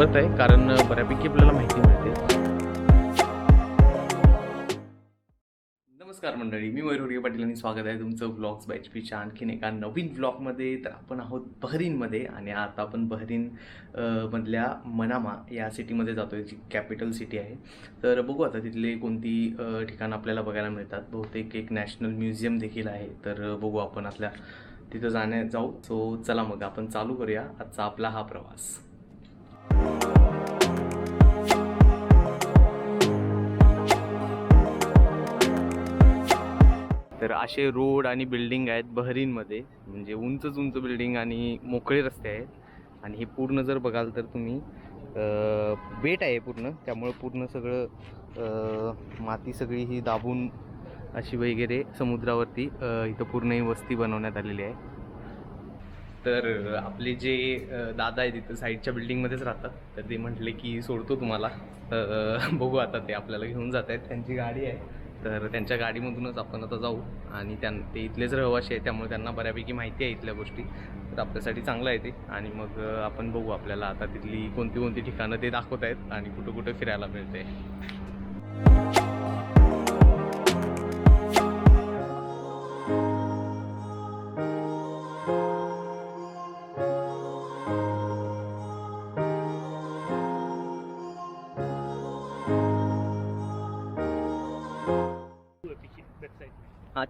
आवडत आहे कारण बऱ्यापैकी आपल्याला माहिती मिळते. नमस्कार मंडळी मी मयूर पाटील आणि स्वागत आहे तुमचं ब्लॉग्स बाय एचपीच्या आणखीन एका नवीन ब्लॉगमध्ये तर आपण आहोत बहरीनमध्ये आणि आता आपण बहरीन मधल्या मनामा या सिटीमध्ये जातो आहे जी कॅपिटल सिटी आहे. तर बघू आता तिथले कोणती ठिकाणं आपल्याला बघायला मिळतात. बहुतेक एक नॅशनल म्युझियम देखील आहे. तर बघू आपण आपल्या तिथं जाण्या जाऊ. सो चला मग आपण चालू करूया. आजचा आपला हा प्रवास. तर असे रोड आणि बिल्डिंग आहेत बहरीनमध्ये. म्हणजे उंचच उंच बिल्डिंग आणि मोकळे रस्ते आहेत. आणि हे पूर्ण जर बघाल तर तुम्ही बेट आहे पूर्ण. त्यामुळं पूर्ण सगळं माती सगळी ही दाबून अशी वगैरे समुद्रावरती इथं पूर्ण ही वस्ती बनवण्यात आलेली आहे. तर आपले जे दादा आहेत तिथं साईडच्या बिल्डिंगमध्येच राहतात. तर ते म्हटले की सोडतो तुम्हाला. बघू आता ते आपल्याला घेऊन जात आहेत त्यांची गाडी आहे. तर त्यांच्या गाडीमधूनच आपण आता जाऊ. आणि त्यां ते इथलेच रहिवाशी आहे त्यामुळे त्यांना बऱ्यापैकी माहिती आहे इथल्या गोष्टी. तर आपल्यासाठी चांगलं आहे ते. आणि मग आपण बघू आपल्याला आता तिथली कोणती कोणती ठिकाणं ते दाखवत आहेत आणि कुठं कुठं फिरायला मिळते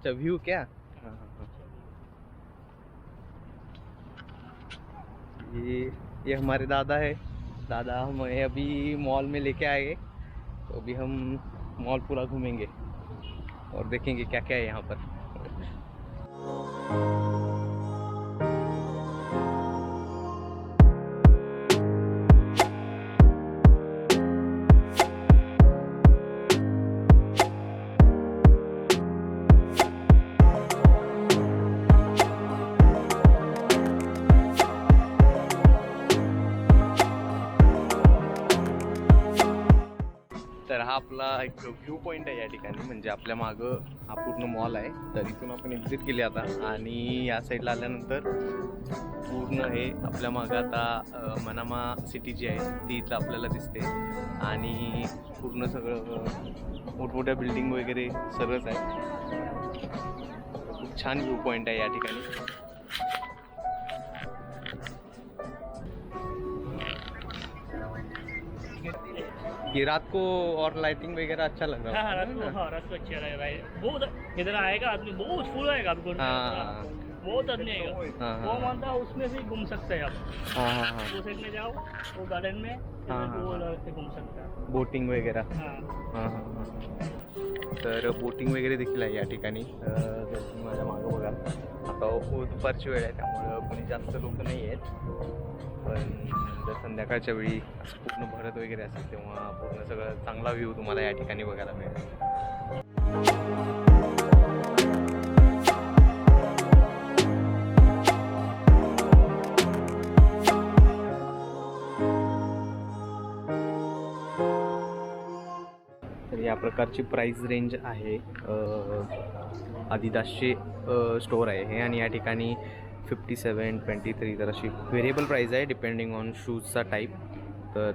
अच्छा व्यू क्या? ये ये हमारे दादा है। दादा हमें अभी मॉल में लेके आए तो अभी हम मॉल पूरा घूमेंगे और देखेंगे क्या क्या है यहाँ पर। हा आपला एक व्ह्यू पॉईंट आहे या ठिकाणी. म्हणजे आपल्या मागं हा पूर्ण मॉल आहे. तर इथून आपण एक्झिट केली आता. आणि या साईडला आल्यानंतर पूर्ण हे आपल्या मागं आता मनामा सिटी जी आहे ती इथं आपल्याला दिसते. आणि पूर्ण सगळं मोठमोठ्या बिल्डिंग वगैरे सगळंच आहे. खूप छान व्ह्यू पॉईंट आहे या ठिकाणी. ये रात को और लाइटिंग वगैरह अच्छा लग हाँ रहा हाँ है रात को हाँ रात को अच्छा लग रहा है बहुत इधर आएगा आदमी बहुत फुल आएगा आपको। हाँ। बहुत हाँ, वो। मानता है उसमें भी घूम सकते हैं आप। हाँ हाँ हाँ। वो साइड में जाओ वो गार्डन में हाँ, घूम सकते हैं। बोटिंग वगैरह। हाँ। हां हां हां। तर बोटिंग वगैरे देखील आहे या ठिकाणी. जर तुम्ही माझ्या मागं बघाल आता दुपारची वेळ आहे त्यामुळं कोणी जास्त लोक नाही आहेत. पण जर संध्याकाळच्या वेळी असं पूर्ण भरत वगैरे असेल तेव्हा पूर्ण सगळं चांगला व्ह्यू तुम्हाला या ठिकाणी बघायला मिळेल. या प्रकारची प्राईस रेंज आहे आदिदासचे स्टोअर आहे हे. आणि या ठिकाणी फिफ्टी सेवन ट्वेंटी थ्री तर अशी व्हेरिएबल प्राईज आहे डिपेंडिंग ऑन शूजचा टाईप तर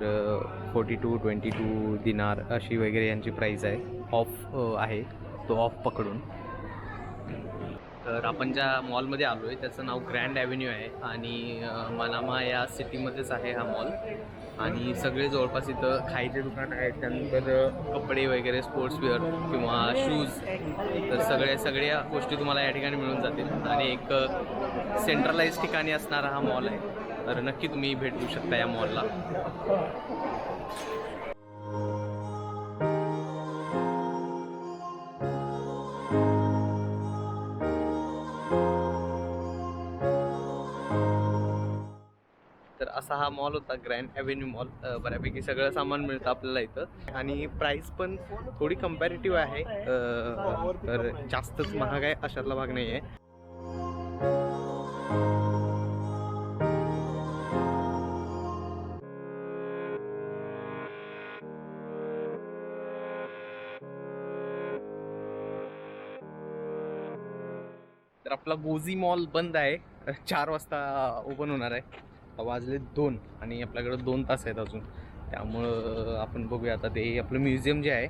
फोर्टी टू ट्वेंटी टू दिनार अशी वगैरे यांची प्राईज आहे. ऑफ आहे. तो ऑफ पकडून. तर आपण ज्या मॉलमध्ये आलो आहे त्याचं नाव ग्रँड ॲव्हेन्यू आहे आणि मनामा या सिटीमध्येच आहे हा मॉल. आणि सगळे जवळपास इथं खायचे दुकान आहेत त्यानंतर कपडे वगैरे स्पोर्ट्स वेअर किंवा शूज तर सगळ्या सगळ्या गोष्टी तुम्हाला या ठिकाणी मिळून जातील. आणि एक सेंट्रलाइज ठिकाणी असणारा हा मॉल आहे. तर नक्की तुम्ही भेट देऊ शकता या मॉलला. असा हा मॉल होता ग्रँड ॲव्हेन्यू मॉल बऱ्यापैकी सगळं सामान मिळतं आपल्याला इथं. आणि प्राईस पण थोडी कम्पॅरेटिव्ह आहे. तर जास्तच महाग आहे अशातला भाग नाही आहे. तर आपला गोझी मॉल बंद आहे. चार वाजता ओपन होणार आहे. वाजले दोन आणि आपल्याकडं दोन तास आहेत अजून. त्यामुळं आपण बघूया. आता ते आपलं म्युझियम जे आहे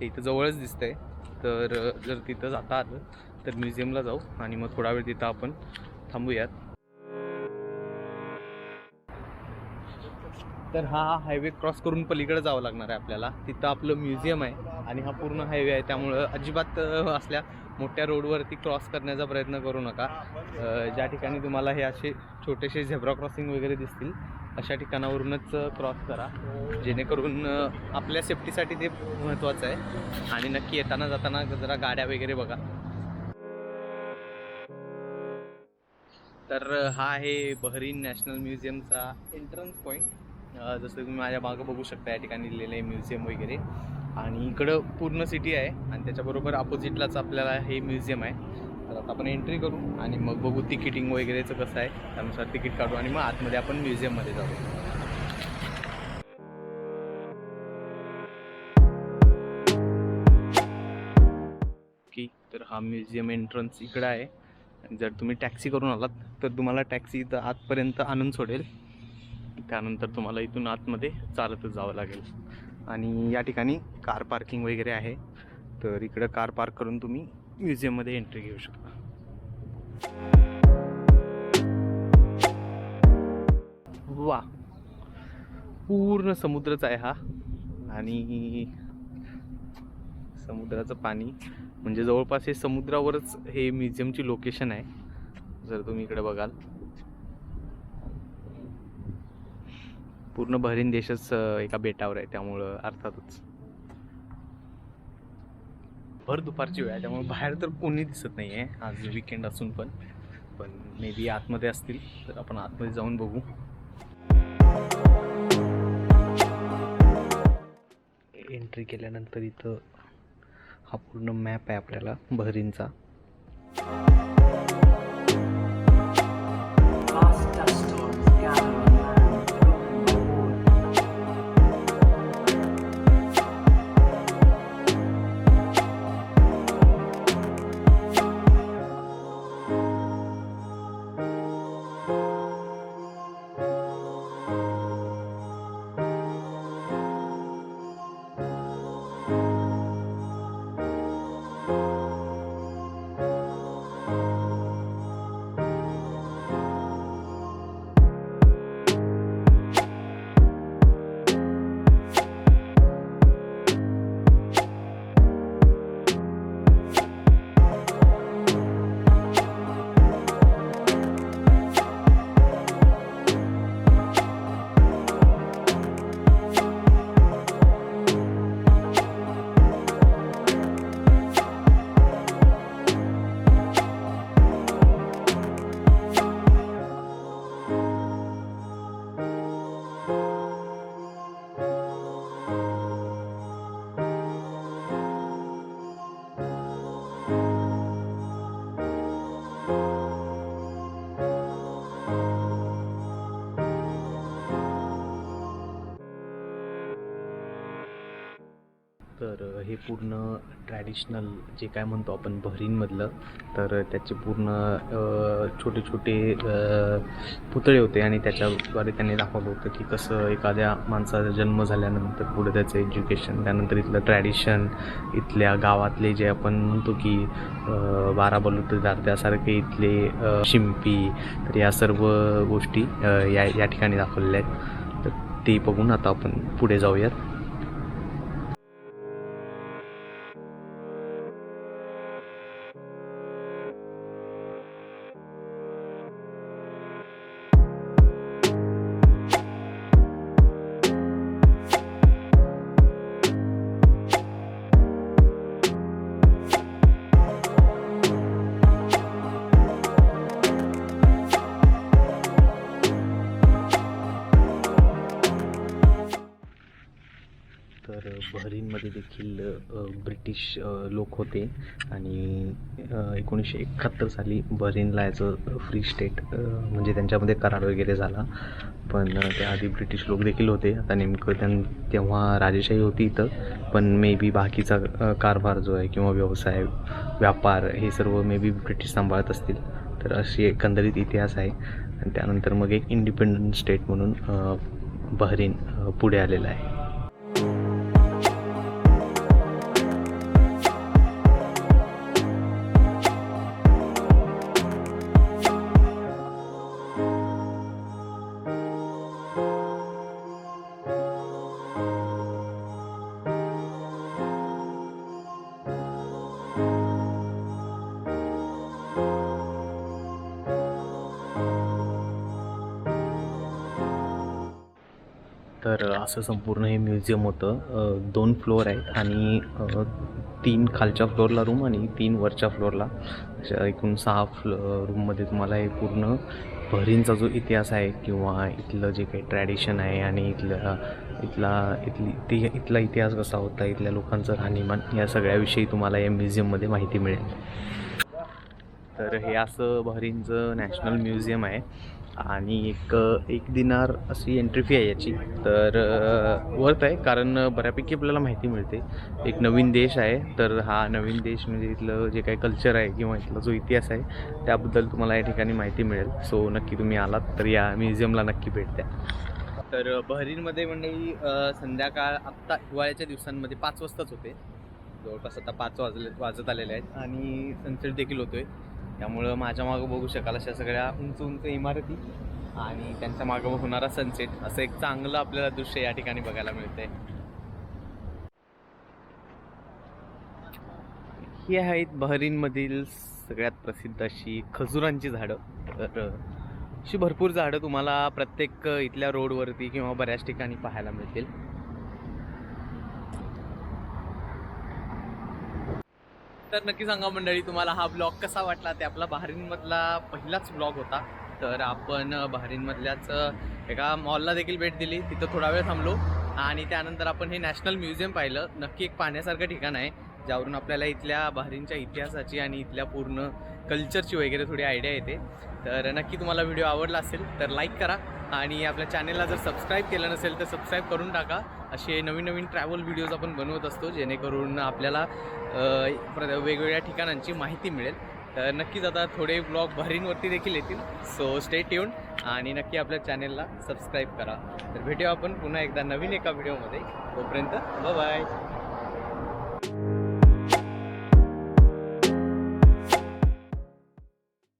ते इथं जवळच दिसतं आहे तर जर तिथं जाता आलं तर म्युझियमला जाऊ आणि मग थोडा वेळ तिथं आपण थांबूयात. तर हा हायवे क्रॉस करून पलीकडे जावं लागणार आहे आपल्याला. तिथं आपलं म्युझियम आहे आणि हा पूर्ण हायवे आहे. त्यामुळं अजिबात असल्या मोठ्या रोडवरती क्रॉस करण्याचा प्रयत्न करू नका. ज्या ठिकाणी तुम्हाला हे असे छोटेसे झेब्रा क्रॉसिंग वगैरे दिसतील अशा ठिकाणावरूनच क्रॉस करा. जेणेकरून आपल्या सेफ्टीसाठी ते महत्त्वाचं आहे. आणि नक्की येताना जाताना जरा गाड्या वगैरे बघा. तर हा आहे बहरीन नॅशनल म्युझियमचा एंट्रन्स पॉईंट जसं तुम्ही माझ्या मागं बघू शकता या ठिकाणी लिहिलेलं आहे म्युझियम वगैरे. आणि इकडं पूर्ण सिटी आहे आणि त्याच्याबरोबर अपोजिटलाच आपल्याला हे म्युझियम आहे. तर आता आपण एंट्री करू आणि मग बघू तिकिटिंग वगैरेचं कसं आहे. त्यानुसार तिकीट काढू आणि मग आतमध्ये आपण म्युझियममध्ये जाऊ. की तर हा म्युझियम एंट्रन्स इकडं आहे. आणि जर तुम्ही टॅक्सी करून आलात तर तुम्हाला टॅक्सी इथं आतपर्यंत आणून सोडेल. त्यानंतर तुम्हाला इथून आतमध्ये चालतच जावं लागेल. आणि या ठिकाणी कार पार्किंग वगैरे आहे. तर इकडं कार पार्क करून तुम्ही म्युझियममध्ये एंट्री घेऊ शकता. वा पूर्ण समुद्रच आहे हा. आणि समुद्राचं पाणी म्हणजे जवळपास हे समुद्रावरच हे म्युझियमची लोकेशन आहे. जर तुम्ही इकडे बघाल. पूर्ण बहरीन देशच एका बेटावर आहे त्यामुळं अर्थातच. भर दुपारची वेळ आहे त्यामुळे बाहेर तर कोणी दिसत नाही आहे आज विकेंड असून पण. पण मे बी आतमध्ये असतील तर आपण आतमध्ये जाऊन बघू. एंट्री केल्यानंतर इथं हा पूर्ण मॅप आहे आपल्याला बहरीनचा. तर हे पूर्ण ट्रॅडिशनल जे काय म्हणतो आपण बहरीनमधलं तर त्याचे पूर्ण छोटे छोटे पुतळे होते आणि त्याच्याद्वारे त्यांनी दाखवलं होतं की कसं एखाद्या माणसाचा जन्म झाल्यानंतर पुढे त्याचं एज्युकेशन त्यानंतर इथलं ट्रॅडिशन इथल्या गावातले जे आपण म्हणतो की बारा बलुतेदार त्यासारखे इथले शिंपी तर या सर्व गोष्टी या या ठिकाणी दाखवलेल्या आहेत. तर ते बघून आता आपण पुढे जाऊयात. बहरीनमध्ये देखील ब्रिटिश लोक होते. आणि एकोणीसशे एकाहत्तर साली बहरीनला याचं फ्री स्टेट म्हणजे त्यांच्यामध्ये करार वगैरे झाला. पण त्याआधी ब्रिटिश लोक देखील होते. आता नेमकं त्यां तेव्हा राजेशाही होती इथं. पण मे बी बाकीचा कारभार जो आहे किंवा व्यवसाय व्यापार हे सर्व मे बी ब्रिटिश सांभाळत असतील. तर अशी एकंदरीत इतिहास आहे. आणि त्यानंतर मग एक इंडिपेंडंट स्टेट म्हणून बहरीन पुढे आलेलं आहे. असं संपूर्ण हे म्युझियम होतं. दोन फ्लोअर आहेत आणि तीन खालच्या फ्लोअरला रूम आणि तीन वरच्या फ्लोअरला. अशा एकूण सहा फ्लो रूममध्ये तुम्हाला हे पूर्ण भरींचा जो इतिहास आहे किंवा इथलं जे काही ट्रॅडिशन आहे आणि इथलं इथला इथली ते इथला इतिहास कसा होता इथल्या लोकांचं राहणीमान या सगळ्याविषयी तुम्हाला या म्युझियममध्ये माहिती मिळेल. तर हे असं बहरीनचं नॅशनल म्युझियम आहे. आणि एक एक दिनार अशी एंट्री फी आहे याची. तर वर्थ आहे कारण बऱ्यापैकी आपल्याला माहिती मिळते. एक नवीन देश आहे तर हा नवीन देश म्हणजे इथलं जे काही कल्चर आहे किंवा इथला जो इतिहास आहे त्याबद्दल तुम्हाला या ठिकाणी माहिती मिळेल. सो नक्की तुम्ही आलात तर या म्युझियमला नक्की भेट द्या. तर बहरीनमध्ये म्हणजे संध्याकाळ आत्ता हिवाळ्याच्या दिवसांमध्ये पाच वाजताच होते. जवळपास आता पाच वाजले वाजत आलेले आहेत. आणि सनसेट देखील होतोय. त्यामुळं माझ्या मागं बघू शकाल अशा सगळ्या उंच उंच इमारती आणि त्यांच्या मागं होणारा सनसेट असं एक चांगलं आपल्याला दृश्य या ठिकाणी बघायला मिळतंय. ही आहेत बहरीनमधील सगळ्यात प्रसिद्ध अशी खजुरांची झाडं. तर अशी भरपूर झाडं तुम्हाला प्रत्येक इथल्या रोडवरती किंवा बऱ्याच ठिकाणी पाहायला मिळतील. तर नक्की सांगा मंडळी तुम्हाला हा ब्लॉग कसा वाटला? ते आपला बहारीनमधला पहिलाच ब्लॉग होता. तर आपण बहारीनमधल्याच एका मॉलला देखील भेट दिली. तिथं थोडा वेळ थांबलो. आणि त्यानंतर आपण हे नॅशनल म्युझियम पाहिलं. नक्की एक पाहण्यासारखं ठिकाण आहे ज्यावरून आपल्याला इथल्या बहरीनच्या इतिहासाची आणि इथल्या पूर्ण कल्चरची वगैरे थोडी आयडिया येते. तर नक्की तुम्हाला व्हिडिओ आवडला असेल तर लाईक करा. आणि आपल्या चॅनेलला जर सबस्क्राईब केलं नसेल तर सबस्क्राईब करून टाका. असे नवीन नवीन ट्रॅव्हल व्हिडिओज आपण बनवत असतो जेणेकरून आपल्याला प्र- वेगवेगळ्या ठिकाणांची माहिती मिळेल. तर नक्कीच आता थोडे ब्लॉग भरींवरती देखील येतील. सो स्टे ट्यून आणि नक्की आपल्या चॅनेलला सबस्क्राईब करा. तर भेटूया आपण पुन्हा एकदा नवीन एका व्हिडिओमध्ये तोपर्यंत बाय